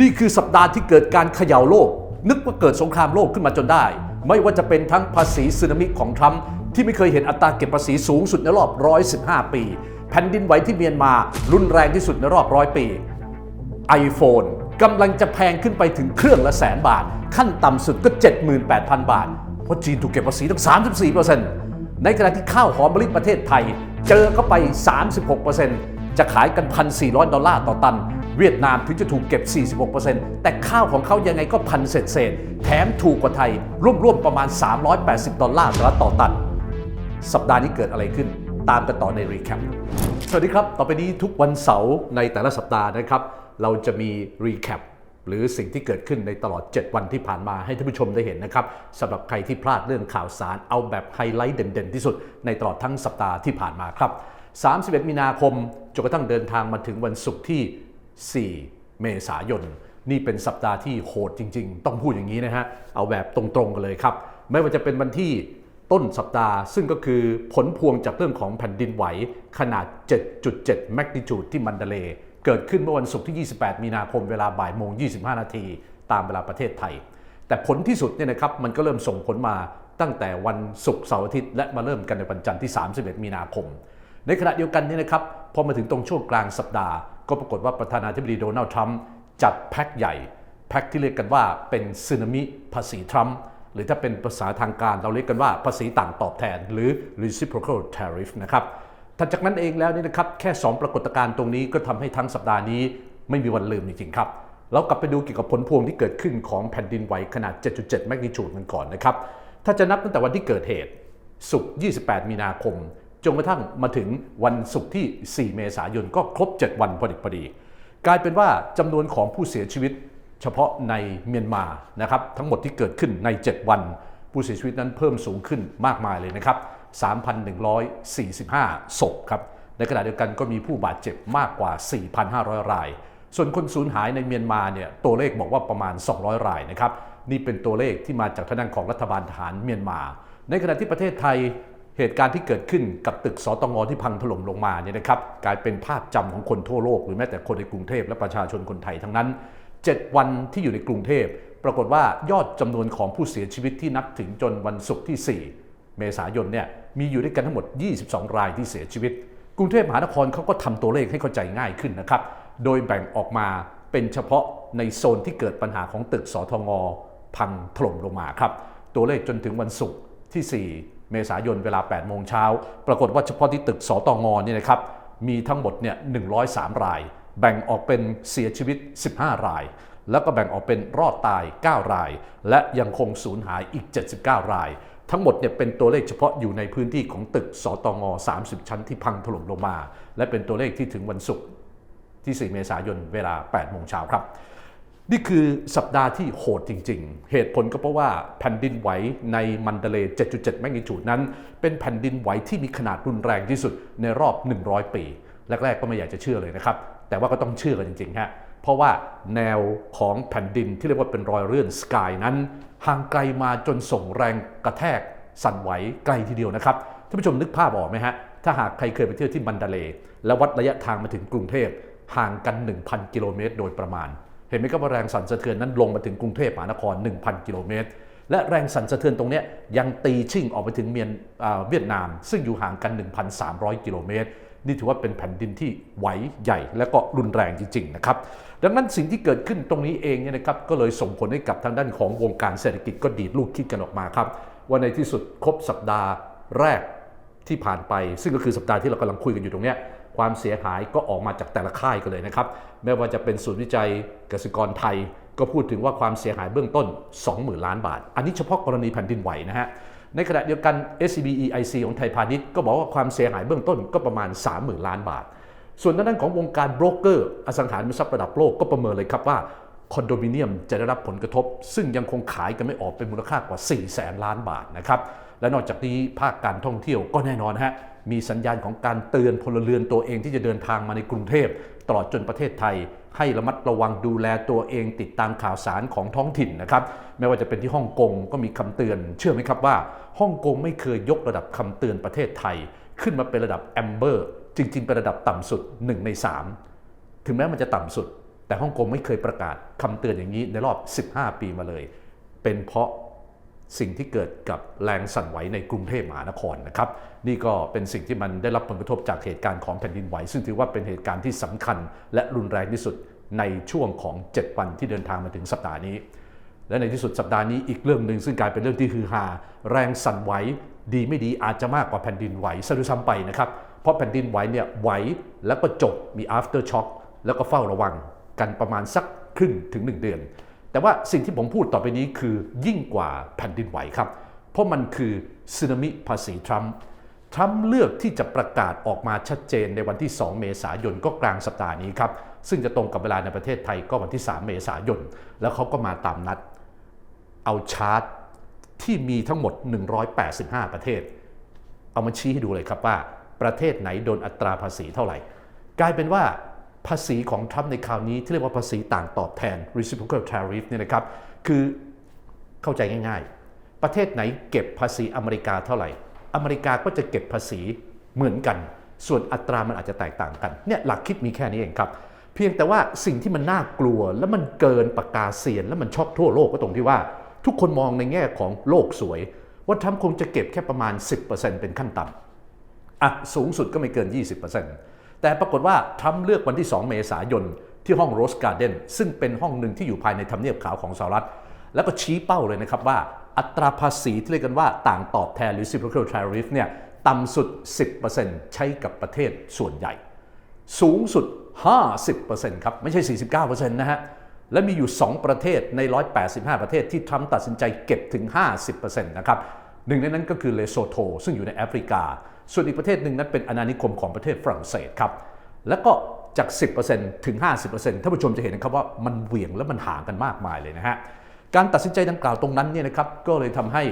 นี่คือสัปดาห์ที่เกิดการเขย่าโลก นึกว่าเกิดสงครามโลกขึ้นมาจนได้ ไม่ว่าจะเป็นทั้งภาษีสึนามิของทรัมป์ที่ไม่เคยเห็นอัตราเก็บภาษีสูงสุดในรอบ 115 ปี แผ่นดินไหวที่เมียนมารุนแรงที่สุดในรอบร้อยปี iPhone กำลังจะแพงขึ้นไปถึงเครื่องละแสนบาท ขั้นต่ำสุดก็ 78,000 บาท เพราะจีนถูกเก็บภาษีตั้ง 34%ในขณะที่ข้าวหอมมะลิประเทศไทย เจอเข้าไป 36% จะขายกัน 1,400 ดอลลาร์ต่อตัน เวียดนามถึงจะถูกเก็บ 46%แต่ข้าวของเขายังไงก็พันเศษเศษๆแถมถูกกว่าไทยร่วมๆประมาณ 380 ดอลลาร์ต่อตัน สัปดาห์นี้เกิดอะไรขึ้น ตามกันต่อในรีแคปสวัสดีครับ ต่อไปนี้ทุกวันเสาร์ในแต่ละสัปดาห์นะครับ เราจะมีรีแคปหรือสิ่งที่เกิดขึ้นในตลอด 7 วันที่ผ่านมาให้ท่านผู้ชมได้เห็นนะครับสำหรับใครที่พลาดเรื่องข่าวสารเอาแบบไฮไลท์เด่นๆ ที่สุดในตลอดทั้งสัปดาห์ที่ผ่านมาครับ 31 มีนาคมจนกระทั่งเดินทางมาถึงวันศุกร์ที่ 4 เมษายน นี่เป็นสัปดาห์ที่โหดจริง ๆ ต้องพูดอย่างนี้นะฮะ เอาแบบตรงๆกันเลยครับ ไม่ว่าจะเป็นวันที่ต้นสัปดาห์ ซึ่งก็คือผลพวงจากเรื่องของแผ่นดินไหวขนาด 7.7 แมกนิจูดที่มันเดเล เกิดขึ้นเมื่อวันศุกร์ที่ 28 มีนาคมเวลาบ่ายโมง 25 นาทีตามเวลาประเทศไทย แต่ผลที่สุดเนี่ยนะครับมันก็เริ่มส่งผลมาตั้งแต่วันศุกร์เสาร์อาทิตย์และมาเริ่มกันในวันจันทร์ที่ 31 มีนาคม ในขณะเดียวกันนี่นะครับพอมาถึงตรงช่วงกลางสัปดาห์ ก็ปรากฏว่าประธานาธิบดีโดนัลด์ทรัมป์จัดแพ็คใหญ่ แพ็คที่เรียกกันว่าเป็นสึนามิภาษีทรัมป์หรือถ้าเป็นภาษาทางการเราเรียกกันว่าภาษีต่างตอบแทน หรือ reciprocal tariff นะครับถัดจากนั้นเองแล้วนี่นะครับแค่ 2 ปรากฏการณ์ตรงนี้ก็ทำให้ทั้งสัปดาห์นี้ไม่มีวันลืมจริงๆครับเรากลับไปดูเกี่ยวกับผลพวงที่เกิดขึ้นของแผ่นดินไหวขนาด 7.7 แมกนิจูดกันก่อนนะครับ ถ้าจะนับตั้งแต่วันที่เกิดเหตุ ศุกร์ 28 มีนาคม จนกระทั่งมาถึงวันศุกร์ที่ 4 เมษายนก็ครบ 7 วันพอดีพอดี กลายเป็นว่าจำนวนของผู้เสียชีวิตเฉพาะในเมียนมานะครับทั้งหมดที่เกิดขึ้นใน 7 วัน ผู้เสียชีวิตนั้นเพิ่มสูงขึ้นมากมายเลยนะครับ 3,145 ศพครับ ในขณะเดียวกันก็มีผู้บาดเจ็บมากกว่า 4,500 ราย ส่วนคนสูญหายในเมียนมาเนี่ยตัวเลขบอกว่าประมาณ 200 รายนะครับนี่เป็นตัวเลขที่มาจากทางด้านของรัฐบาลทหารเมียนมา ในขณะที่ประเทศไทย เหตุการณ์ที่เกิดขึ้นกับตึกสตงที่พังถล่มลงมาเนี่ยนะครับกลายเป็นภาพจำของคนทั่วโลก หรือแม้แต่คนในกรุงเทพและประชาชนคนไทยทั้งนั้น 7 วันที่อยู่ในกรุงเทพปรากฏว่ายอดจำนวนของผู้เสียชีวิตที่นับถึงจนวันศุกร์ที่ 4 เมษายนเนี่ยมีอยู่ด้วยกันทั้งหมด 22 รายที่เสียชีวิต กรุงเทพมหานครเขาก็ทำตัวเลขให้เข้าใจง่ายขึ้นนะครับโดยแบ่งออกมาเป็นเฉพาะในโซนที่เกิดปัญหาของตึกสทงพังถล่มลงมาครับตัวเลขจนถึงวันศุกร์ที่ 4 เมษายนเวลา 8 โมงเช้า ปรากฏว่าเฉพาะที่ตึกสตงเนี่ยนะครับมีทั้งหมดเนี่ย 103 ราย แบ่งออกเป็นเสียชีวิต 15 ราย แล้วก็แบ่งออกเป็นรอดตาย 9 ราย และยังคงสูญหายอีก 79 ราย ทั้งหมดเนี่ยเป็นตัวเลขเฉพาะอยู่ในพื้นที่ของตึกสตง 30 ชั้นที่พังถล่มลงมา และเป็นตัวเลขที่ถึงวันศุกร์ที่ 4 เมษายนเวลา 8 โมงเช้าครับ นี่คือสัปดาห์ที่โหดจริง ๆ เหตุผลก็เพราะว่าแผ่นดินไหวในมันเดเล 7.7 แมกนิจูดนั้น เป็นแผ่นดินไหวที่มีขนาดรุนแรงที่สุดในรอบ 100 ปี แรก ๆ ก็ไม่อยากจะเชื่อเลยนะครับ แต่ว่าก็ต้องเชื่อกันจริงๆฮะ เพราะว่าแนวของแผ่นดินที่เรียกว่าเป็นรอยเลื่อนสกายนั้น ห่างไกลมาจนส่งแรงกระแทก สั่นไหวไกลทีเดียวนะครับ ท่านผู้ชมนึกภาพออกไหมฮะ ถ้าหากใครเคยไปเที่ยวที่มันเดเล และวัดระยะทางมาถึงกรุงเทพห่างกัน 1,000 กิโลเมตรโดยประมาณ เห็นไหมครับว่าแรงสั่นสะเทือนนั้นลงมาถึงกรุงเทพมหานคร 1,000 กิโลเมตร และแรงสั่นสะเทือนตรงนี้ยังตีชิ่งออกไปถึงเมียนเวียดนาม ซึ่งอยู่ห่างกัน 1,300 กิโลเมตร นี่ถือว่าเป็นแผ่นดินที่ไหวใหญ่ และก็รุนแรงจริงๆนะครับดังนั้นสิ่งที่เกิดขึ้นตรงนี้เองเนี่ยนะครับก็เลยส่งผลให้กับทางด้านของวงการเศรษฐกิจก็ดีดลูกคิดกันออกมาครับว่าในที่สุดครบสัปดาห์แรกที่ผ่านไป ซึ่งก็คือสัปดาห์ที่เรากำลังคุยกันอยู่ตรงนี้ ความเสียหายก็ออกมาจากแต่ละค่ายกันเลยนะครับไม่ว่าจะเป็นศูนย์วิจัยเกษตรกรไทย ก็พูดถึงว่าความเสียหายเบื้องต้น 20,000 ล้านบาท อันนี้เฉพาะกรณีแผ่นดินไหวนะฮะในขณะเดียวกัน SCB EIC ของไทยพาณิชย์ก็บอกว่าความเสียหายเบื้องต้นก็ประมาณ 30,000 ล้านบาท ส่วนด้านของวงการโบรกเกอร์อสังหาริมทรัพย์ระดับโลกก็ประเมินเลยครับว่าคอนโดมิเนียมจะได้รับผลกระทบ ซึ่งยังคงขายกันไม่ออกเป็นมูลค่ากว่า4แสนล้านบาทนะครับ และนอกจากนี้ภาคการท่องเที่ยวก็แน่นอนฮะ มีสัญญาณของการเตือนพลเรือนตัวเองที่จะเดินทางมาในกรุงเทพตลอดจนประเทศไทย ให้ระมัดระวังดูแลตัวเองติดตามข่าวสารของท้องถิ่นนะครับไม่ว่าจะเป็นที่ฮ่องกงก็มีคำเตือน เชื่อไหมครับว่าฮ่องกงไม่เคยยกระดับคำเตือนประเทศไทย ขึ้นมาเป็นระดับแอมเบอร์จริง ๆ เป็นระดับต่ำสุด 1 ใน 3 ถึงแม้มันจะต่ำสุด แต่ฮ่องกงไม่เคยประกาศคำเตือนอย่างนี้ในรอบ 15 ปีมาเลย เป็นเพราะ สิ่งที่เกิดกับแรงสั่นไหวในกรุงเทพมหานครนะครับ นี่ก็เป็นสิ่งที่มันได้รับผลกระทบจากเหตุการณ์ของแผ่นดินไหว ซึ่งถือว่าเป็นเหตุการณ์ที่สำคัญ และรุนแรงที่สุดในช่วงของ 7 วันที่เดินทางมาถึงสัปดาห์นี้ และในที่สุดสัปดาห์นี้อีกเรื่องหนึ่งซึ่งกลายเป็นเรื่องที่ฮือฮาแรงสั่นไหวดีไม่ดีอาจจะมากกว่าแผ่นดินไหวซะด้วยซ้ำไปนะครับเพราะแผ่นดินไหวเนี่ยไหวแล้วก็จบมี after shock แล้วก็เฝ้าระวังกันประมาณสักครึ่งถึง 1 เดือน แต่ว่าสิ่งที่ผมพูดต่อไปนี้คือยิ่งกว่าแผ่นดินไหวครับ เพราะมันคือสึนามิภาษีทรัมป์ทรัมป์เลือกที่จะประกาศออกมาชัดเจนในวันที่ 2 เมษายนก็กลางสัปดาห์นี้ครับ ซึ่งจะตรงกับเวลาในประเทศไทยก็วันที่ 3 เมษายน แล้วเขาก็มาตามนัด เอาชาร์ตที่มีทั้งหมด 185 ประเทศ เอามาชี้ให้ดูเลยครับว่าประเทศไหนโดนอัตราภาษีเท่าไหร่ กลายเป็นว่า ภาษีของทรัมป์ในคราวนี้ ที่เรียกว่าภาษีต่างตอบแทน reciprocal tariff เนี่ยนะครับ คือเข้าใจง่าย ๆ ประเทศไหนเก็บภาษีอเมริกาเท่าไหร่ อเมริกาก็จะเก็บภาษีเหมือนกัน ส่วนอัตรามันอาจจะแตกต่างกัน เนี่ยหลักคิดมีแค่นี้เองครับ เพียงแต่ว่าสิ่งที่มันน่ากลัวและมันเกินปากกาเซียน และมันช็อกทั่วโลกก็ตรงที่ว่า ทุกคนมองในแง่ของโลกสวย ว่าทรัมป์คงจะเก็บแค่ประมาณ 10%เป็นขั้นต่ำอะสูงสุดก็ไม่เกิน 20% แต่ปรากฏว่าทรัมป์เลือกวันที่ 2 เมษายนที่ห้องโรสการ์เดนซึ่งเป็นห้องหนึ่งที่อยู่ภายในทำเนียบขาวของสหรัฐ แล้วก็ชี้เป้าเลยนะครับว่าอัตราภาษีที่เรียกกันว่าต่างตอบแทนหรือ reciprocal tariff เนี่ยต่ำสุด 10%ใช้กับประเทศส่วนใหญ่ สูงสุด 50%ครับ ไม่ใช่ 49%นะฮะ และมีอยู่ 2 ประเทศใน 185 ประเทศที่ทรัมป์ตัดสินใจเก็บถึง 50%นะครับ หนึ่งในนั้นก็คือเลโซโท ซึ่งอยู่ในแอฟริกา ส่วนอีกประเทศหนึ่งนั้นเป็นอาณานิคมของประเทศฝรั่งเศสครับ แล้วก็จาก 10%ถึง 50%ท่านผู้ชมจะเห็นนะครับว่ามันเหวี่ยงและมันห่างกันมากมายเลยนะฮะ การตัดสินใจดังกล่าวตรงนั้นเนี่ยนะครับก็เลยทำให้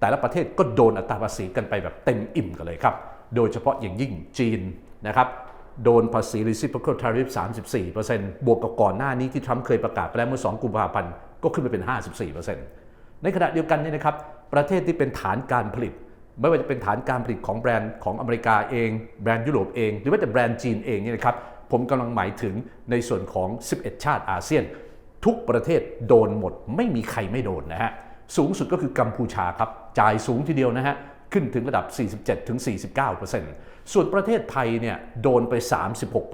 แต่ละประเทศก็โดนอัตราภาษีกันไปแบบเต็มอิ่มกันเลยครับ โดยเฉพาะอย่างยิ่งจีนนะครับโดนภาษี reciprocal tariff 34%บวกกับก่อนหน้านี้ที่ทรัมป์เคยประกาศไปแล้วเมื่อ 2 กุมภาพันธ์ก็ขึ้นไปเป็น 54%ในขณะเดียวกันเนี่ยนะครับ ประเทศที่เป็นฐานการผลิต ไม่ว่าจะเป็นฐานการผลิตของแบรนด์ของอเมริกาเอง แบรนด์ยุโรปเอง หรือว่าแต่แบรนด์จีนเองเนี่ยนะครับผมกำลังหมายถึงในส่วนของ 11 ชาติอาเซียน ทุกประเทศโดนหมด ไม่มีใครไม่โดนนะฮะสูงสุดก็คือกัมพูชาครับจ่ายสูงทีเดียวนะฮะขึ้นถึงระดับ 47-49%ส่วนประเทศไทยเนี่ยโดนไป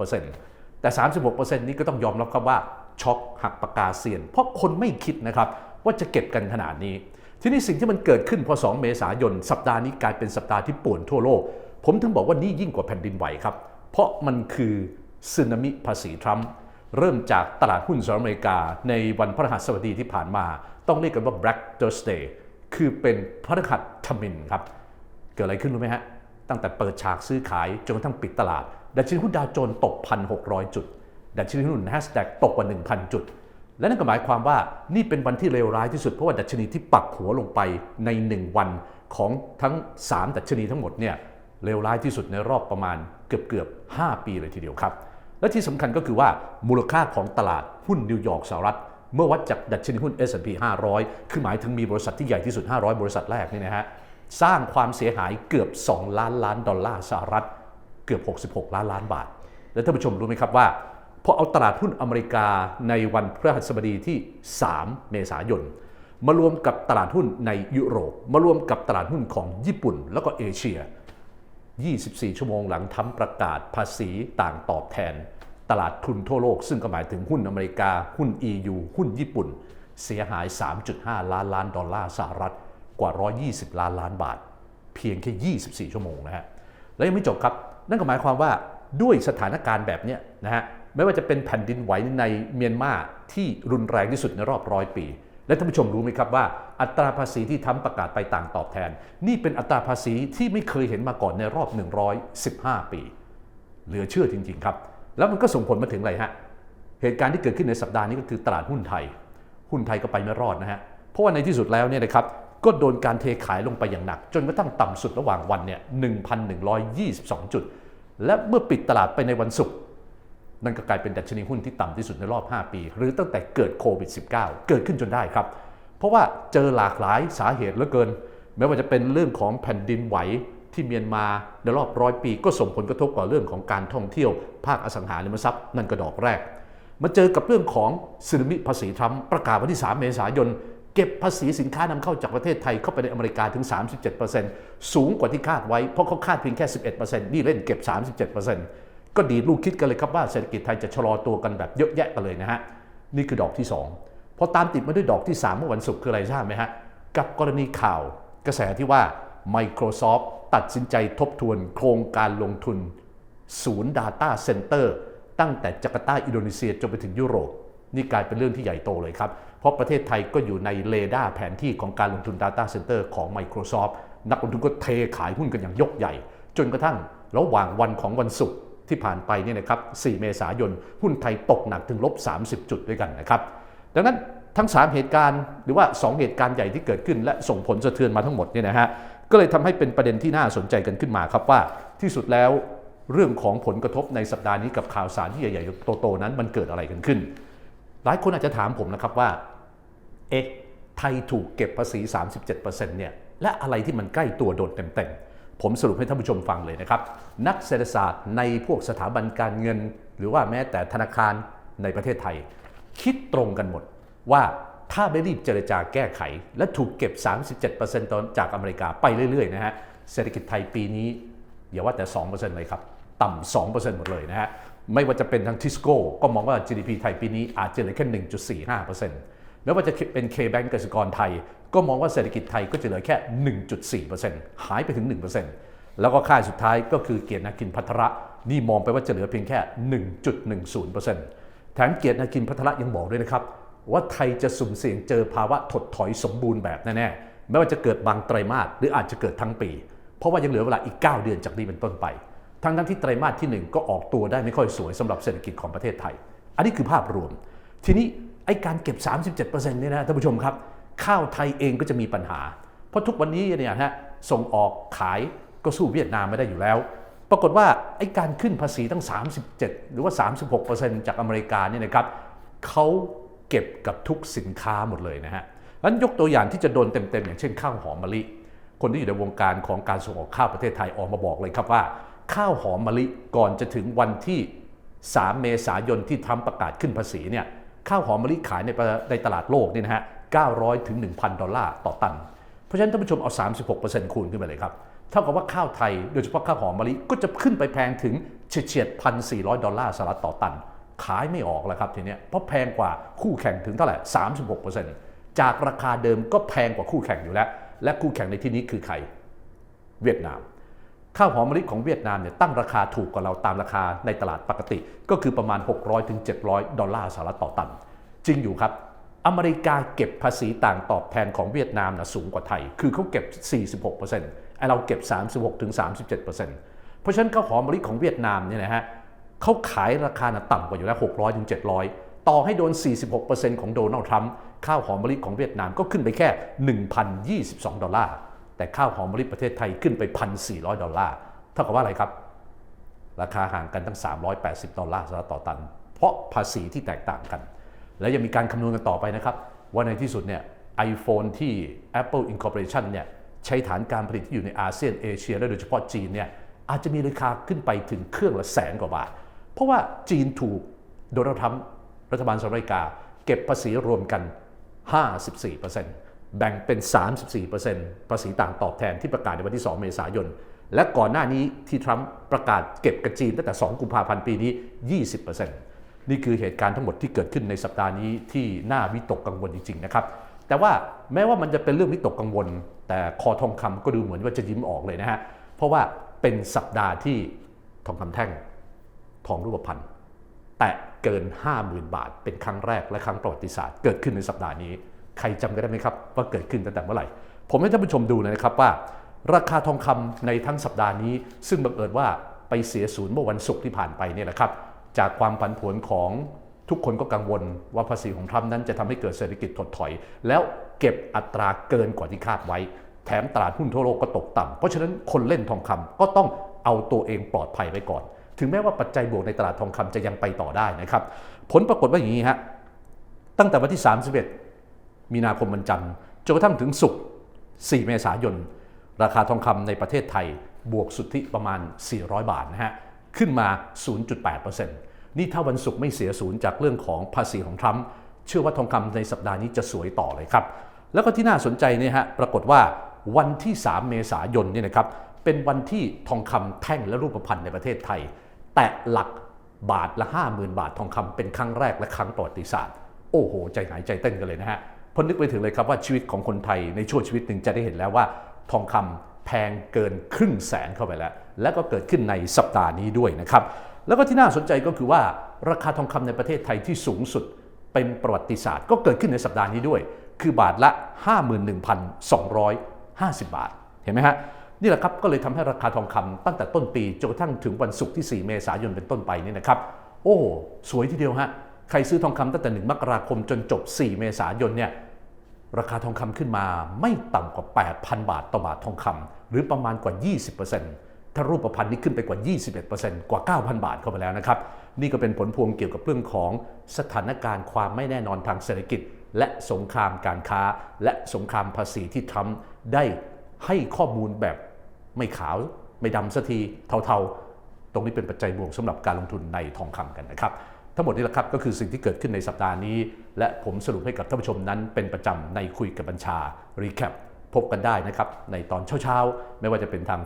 36%แต่ 36%นี้ก็ต้องยอมรับครับว่าช็อกหักปากกาเซียน เพราะคนไม่คิดนะครับว่าจะเก็บกันขนาดนี้ ทีนี้สิ่งที่มันเกิดขึ้นพอ 2 เมษายน สัปดาห์นี้กลายเป็นสัปดาห์ที่ป่วนทั่วโลก ผมถึงบอกว่านี่ยิ่งกว่าแผ่นดินไหวครับ เพราะมันคือสึนามิภาษีทรัมป์เริ่มจากตลาดหุ้นสหรัฐอเมริกา ในวันพฤหัสบดีที่ผ่านมา ต้องเรียกกันว่า Black Thursday คือเป็นพฤหัสทมินครับ เกิดอะไรขึ้นรู้ไหมฮะ ตั้งแต่เปิดฉากซื้อขายจนกระทั่งปิดตลาด ดัชนีหุ้นดาวโจนส์ตก 1,600 จุด ดัชนีหุ้น NASDAQ ตกกว่า 1,000 จุด และนั่นก็หมายความว่านี่เป็นวันที่เลวร้ายที่สุดเพราะว่าดัชนีที่ปักหัวลงไปใน 1 วันของทั้ง 3 ดัชนีทั้งหมดเนี่ยเลวร้ายที่สุดในรอบประมาณเกือบเกือบ5ปีเลยทีเดียวครับ และที่สำคัญก็คือว่ามูลค่าของตลาดหุ้นนิวยอร์กสหรัฐ เมื่อวัดจากดัชนีหุ้น S&P 500 คือหมายถึงมีบริษัทที่ใหญ่ที่สุด 500 บริษัทแรกนี่นะฮะสร้างความเสียหายเกือบ 2 ล้านล้านดอลลาร์สหรัฐ เกือบ 66 ล้านล้านบาท และท่านผู้ชมรู้ไหมครับว่า พอเอาตลาดหุ้นอเมริกาในวันพฤหัสบดีที่ 3 เมษายน มารวมกับตลาดหุ้นในยุโรป มารวมกับตลาดหุ้นของญี่ปุ่น แล้วก็เอเชีย 24 ชั่วโมงหลังทำประกาศภาษีต่างตอบแทน ตลาดทุนทั่วโลก ซึ่งก็หมายถึงหุ้นอเมริกา หุ้น EU หุ้นญี่ปุ่น เสียหาย 3.5 ล้านล้านดอลลาร์สหรัฐกว่า 120 ล้านล้านบาท เพียงแค่ 24 ชั่วโมงนะฮะ และยังไม่จบครับ นั่นก็หมายความว่าด้วยสถานการณ์แบบนี้นะฮะ ไม่ว่าจะเป็นแผ่นดินไหวในเมียนมาที่รุนแรงที่สุดในรอบร้อยปี และท่านผู้ชมรู้ไหมครับว่า อัตราภาษีที่ทำประกาศไปต่างตอบแทน นี่เป็นอัตราภาษีที่ไม่เคยเห็นมาก่อนในรอบ 115 ปี เหลือเชื่อจริง ๆ ครับ แล้วมันก็ส่งผลมาถึงอะไรฮะเหตุการณ์ที่เกิดขึ้นในสัปดาห์นี้ก็คือตลาดหุ้นไทย หุ้นไทยก็ไปไม่รอดนะฮะเพราะว่าในที่สุดแล้วเนี่ยนะครับก็โดนการเทขายลงไปอย่างหนัก จนกระทั่งต่ำสุดระหว่างวันเนี่ย1,122 จุด และเมื่อปิดตลาดไปในวันศุกร์ นั่นก็กลายเป็นดัชนีหุ้นที่ต่ำที่สุดในรอบ 5 ปี หรือตั้งแต่เกิดโควิด -19 เกิดขึ้นจนได้ครับ เพราะว่าเจอหลากหลายสาเหตุเหลือเกิน ไม่ว่าจะเป็นเรื่องของแผ่นดินไหวที่เมียนมาในรอบร้อยปีก็ส่งผลกระทบต่อเรื่องของการท่องเที่ยว ภาคอสังหาริมทรัพย์นั่นก็ดอกแรก มาเจอกับเรื่องของสึนามิภาษีทรัมป์ประกาศวันที่ 3 เมษายน เก็บภาษีสินค้านำเข้าจากประเทศไทยเข้าไปในอเมริกาถึง 37%สูงกว่าที่คาดไว้เพราะเขาคาดเพียงแค่ 11%นี่เล่นเก็บ 37% ก็ดีดลูกคิดกันเลยครับว่าเศรษฐกิจไทยจะชะลอตัวกันแบบเยอะแยะกันเลยนะฮะนี่คือดอกที่2พอตามติดมาด้วยดอกที่ 3 เมื่อวันศุกร์คืออะไรทราบไหมฮะกับกรณีข่าวกระแสที่ว่า Microsoft ตัดสินใจทบทวนโครงการลงทุน ศูนย์ Data Center ตั้งแต่จาการ์ตาอินโดนีเซียจนไปถึงยุโรปนี่กลายเป็นเรื่องที่ใหญ่โตเลยครับ เพราะประเทศไทยก็อยู่ในเรดาร์แผนที่ของการลงทุน Data Center ของ Microsoft นักลงทุนก็เทขายหุ้นกันอย่างยกใหญ่ จนกระทั่งระหว่างวันของวันศุกร์ ที่ผ่านไปเนี่ยนะครับ 4 เมษายน หุ้นไทยตกหนักถึงลบ 30 จุดด้วยกันนะครับ ดังนั้นทั้ง 3 เหตุการณ์หรือว่า 2 เหตุการณ์ใหญ่ที่เกิดขึ้น และส่งผลสะเทือนมาทั้งหมดเนี่ยนะฮะ ก็เลยทำให้เป็นประเด็นที่น่าสนใจกันขึ้นมาครับว่าที่สุดแล้วเรื่องของผลกระทบในสัปดาห์นี้กับข่าวสารที่ใหญ่ๆโตๆนั้นมันเกิดอะไรกันขึ้น หลายคนอาจจะถามผมนะครับว่า เอ๊ะ ไทยถูกเก็บภาษี 37%เนี่ย และอะไรที่มันใกล้ตัวโดนเต็มๆ ผมสรุปให้ท่านผู้ชมฟังเลยนะครับ นักเศรษฐศาสตร์ในพวกสถาบันการเงิน หรือว่าแม้แต่ธนาคารในประเทศไทย คิดตรงกันหมดว่าถ้าไม่รีบเจรจาแก้ไข และถูกเก็บ 37%ตอนจากอเมริกาไปเรื่อยๆนะฮะเศรษฐกิจไทยปีนี้อย่าว่าแต่ 2%เลยครับ ต่ำ 2%หมดเลยนะฮะไม่ว่าจะเป็นทางทิสโก้ก็มองว่า GDP ไทยปีนี้อาจจะเหลือแค่ 1.45% ไม่ว่าจะเป็น K-Bank กสิกรไทย ก็มองว่าเศรษฐกิจไทยก็จะเหลือแค่ 1.4%หายไปถึง 1%แล้วก็ค่ายสุดท้ายก็คือเกียรตินาคินพัทระนี่มองไปว่าจะเหลือเพียงแค่ 1.10%แถมเกียรตินาคินพัทระยังบอกด้วยนะครับ ว่าไทยจะสุ่มเสี่ยงเจอภาวะถดถอยสมบูรณ์แบบแน่ๆไม่ว่าจะเกิดบางไตรมาสหรืออาจจะเกิดทั้งปี เพราะว่ายังเหลือเวลาอีก 9 เดือนจากนี้เป็นต้นไปทั้งทั้งที่ไตรมาสที่ 1 ก็ออกตัวได้ไม่ค่อยสวยสำหรับเศรษฐกิจของประเทศไทย อันนี้คือภาพรวม ทีนี้ ไอ้การเก็บ 37%เนี่ยนะท่านผู้ชมครับ ข้าวไทยเองก็จะมีปัญหา เพราะทุกวันนี้เนี่ยฮะส่งออกขายก็สู้เวียดนามไม่ได้อยู่แล้ว ปรากฏว่าไอ้การขึ้นภาษีตั้ง 37 หรือว่า 36%จากอเมริกาเนี่ยนะครับเขาเก็บกับทุกสินค้าหมดเลยนะฮะงั้นยกตัวอย่างที่จะโดนเต็มๆ อย่างเช่นข้าวหอมมะลิ คนที่อยู่ในวงการของการส่งออกข้าวประเทศไทยออกมาบอกเลยครับว่า ข้าวหอมมะลิก่อนจะถึงวันที่ 3 เมษายนที่ทรัมป์ประกาศขึ้นภาษีเนี่ย ข้าวหอมมะลิขายในในตลาดโลกนี่นะฮะ 900 ถึง 1,000 ดอลลาร์ต่อตัน เพราะฉะนั้นท่านผู้ชมเอา 36%คูณขึ้นไปเลยครับ เท่ากับว่าข้าวไทยโดยเฉพาะข้าวหอมมะลิก็จะขึ้นไปแพงถึงเฉียดๆ1,400 ดอลลาร์สหรัฐต่อตัน ขายไม่ออกแล้วครับทีนี้เพราะแพงกว่าคู่แข่งถึงเท่าไหร่ 36%จากราคาเดิมก็แพงกว่าคู่แข่งอยู่แล้ว และคู่แข่งในที่นี้คือใคร เวียดนาม ข้าวหอมมะลิของเวียดนามเนี่ยตั้งราคาถูกกว่าเราตามราคาในตลาดปกติ ก็คือประมาณ 600ถึง700 ดอลลาร์สหรัฐต่อตัน จริงอยู่ครับ อเมริกาเก็บภาษีต่างตอบแทนของเวียดนามนะสูงกว่าไทย คือเขาเก็บ 46%ไอเราเก็บ 36ถึง37%เพราะฉะนั้นข้าวหอมมะลิของเวียดนามเนี่ยนะฮะเขาขายราคานะต่ำกว่าอยู่แล้ว 600ถึง700 ต่อให้โดน 46%ของโดนัลด์ทรัมป์ข้าวหอมมะลิของเวียดนามก็ขึ้นไปแค่ 1,022 ดอลลาร์ แต่ข้าวหอมมะลิประเทศไทยขึ้นไป 1,400 ดอลลาร์ เท่ากับว่าอะไรครับ ราคาห่างกันตั้ง 380 ดอลลาร์สหรัฐต่อตัน เพราะภาษีที่แตกต่างกัน และยังมีการคำนวณกันต่อไปนะครับ ว่าในที่สุดเนี่ย iPhone ที่ Apple Incorporation เนี่ยใช้ฐานการผลิตที่อยู่ในอาเซียนเอเชียและโดยเฉพาะจีนเนี่ยอาจจะมีราคาขึ้นไปถึงเครื่องละแสนกว่าบาท เพราะว่าจีนถูกโดนัลด์ทรัมป์รัฐบาลสหรัฐอเมริกา เก็บภาษีรวมกัน 54% แบ่งเป็น 34%ภาษีต่างตอบแทนที่ประกาศในวันที่ 2 เมษายน และก่อนหน้านี้ที่ทรัมป์ประกาศเก็บกับจีนตั้งแต่ 2 กุมภาพันธ์ปีนี้ 20%นี่คือเหตุการณ์ทั้งหมดที่เกิดขึ้นในสัปดาห์นี้ที่น่าวิตกกังวลจริงๆนะครับ แต่ว่าแม้ว่ามันจะเป็นเรื่องวิตกกังวล แต่คอทองคำก็ดูเหมือนว่าจะยิ้มออกเลยนะฮะ เพราะว่าเป็นสัปดาห์ที่ทองคำแท่ง ทองรูปพรรณแตะเกิน 50,000 บาท เป็นครั้งแรกและครั้งประวัติศาสตร์เกิดขึ้นในสัปดาห์นี้ ใครจำกันได้ไหมครับว่าเกิดขึ้นตั้งแต่เมื่อไหร่ ผมให้ท่านผู้ชมดูนะครับว่า ราคาทองคำในทั้งสัปดาห์นี้ ซึ่งบังเอิญว่าไปเสียศูนย์เมื่อวันศุกร์ที่ผ่านไปเนี่ยแหละครับจากความผันผวนของทุกคนก็กังวลว่าภาษีของทรัมป์นั้นจะทำให้เกิดเศรษฐกิจถดถอย แล้วเก็บอัตราเกินกว่าที่คาดไว้ แถมตลาดหุ้นทั่วโลกก็ตกต่ำเพราะฉะนั้นคนเล่นทองคำก็ต้องเอาตัวเองปลอดภัยไว้ก่อน ถึงแม้ว่าปัจจัยบวกในตลาดทองคำจะยังไปต่อได้นะครับ ผลปรากฏว่าอย่างนี้ฮะตั้งแต่วันที่ 31 มีนาคมวันจันทร์จนกระทั่งถึงศุกร์4 เมษายน ราคาทองคำในประเทศไทยบวกสุทธิประมาณ 400 บาทนะฮะ ขึ้นมา 0.8%นี่ถ้าวันศุกร์ไม่เสียศูนย์จากเรื่องของภาษีของทรัมป์เชื่อว่าทองคำในสัปดาห์นี้จะสวยต่อเลยครับ แล้วก็ที่น่าสนใจเนี่ยฮะปรากฏว่าวันที่ 3 เมษายนเนี่ยนะครับเป็นวันที่ทองคำแท่งและรูปพรรณในประเทศไทย แตะหลักบาทละ 50,000 บาททองคำเป็นครั้งแรกและครั้งประวัติศาสตร์ โอ้โห ใจหายใจเต้นกันเลยนะฮะ พอนึกไปถึงเลยครับว่าชีวิตของคนไทยในช่วงชีวิตหนึ่งจะได้เห็นแล้วว่าทองคำแพงเกินครึ่งแสนเข้าไปแล้ว และก็เกิดขึ้นในสัปดาห์นี้ด้วยนะครับ แล้วก็ที่น่าสนใจก็คือว่าราคาทองคำในประเทศไทยที่สูงสุดเป็นประวัติศาสตร์ ก็เกิดขึ้นในสัปดาห์นี้ด้วย คือบาทละ 51,250 บาท เห็นไหมฮะนี่แหละครับก็เลยทำให้ราคาทองคำตั้งแต่ต้นปีจนกระทั่งถึงวันศุกร์ที่ 4 เมษายนเป็นต้นไปนี่นะครับ โอ้ สวยทีเดียวฮะ ใครซื้อทองคำตั้งแต่ 1 มกราคมจนจบ 4 เมษายนเนี่ยราคาทองคำขึ้นมาไม่ต่ำกว่า 8,000 บาทต่อบาททองคำหรือประมาณกว่า 20%ถ้ารูปพรรณนี้ขึ้นไปกว่า 21%กว่า 9,000 บาทเข้าไปแล้วนะครับ นี่ก็เป็นผลพวงเกี่ยวกับเรื่องของสถานการณ์ความไม่แน่นอนทางเศรษฐกิจ และสงครามการค้า และสงครามภาษีที่ทรัมป์ได้ให้ข้อมูลแบบไม่ขาว ไม่ดำสักทีเทาๆ ตรงนี้เป็นปัจจัยบวกสำหรับการลงทุนในทองคำกันนะครับ ทั้งหมดนี้แหละครับก็คือสิ่งที่เกิดขึ้นในสัปดาห์นี้ และผมสรุปให้กับท่านผู้ชมนั้นเป็นประจำในคุยกับบัญชารีแคปพบกันได้นะครับในตอนเช้าๆ ไม่ว่าจะเป็นทาง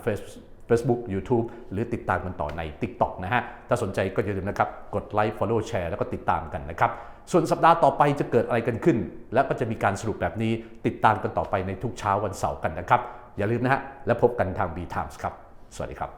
Facebook YouTube หรือติดตามกันต่อใน TikTok นะฮะ ถ้าสนใจก็อย่าลืมนะครับ กดไลค์ Follow แชร์แล้วก็ติดตามกันนะครับ ส่วนสัปดาห์ต่อไปจะเกิดอะไรกันขึ้น และก็จะมีการสรุปแบบนี้ติดตามกันต่อไปในทุกเช้าวันเสาร์กันนะครับ อย่าลืมนะฮะ และพบกันทาง B Times ครับ สวัสดีครับ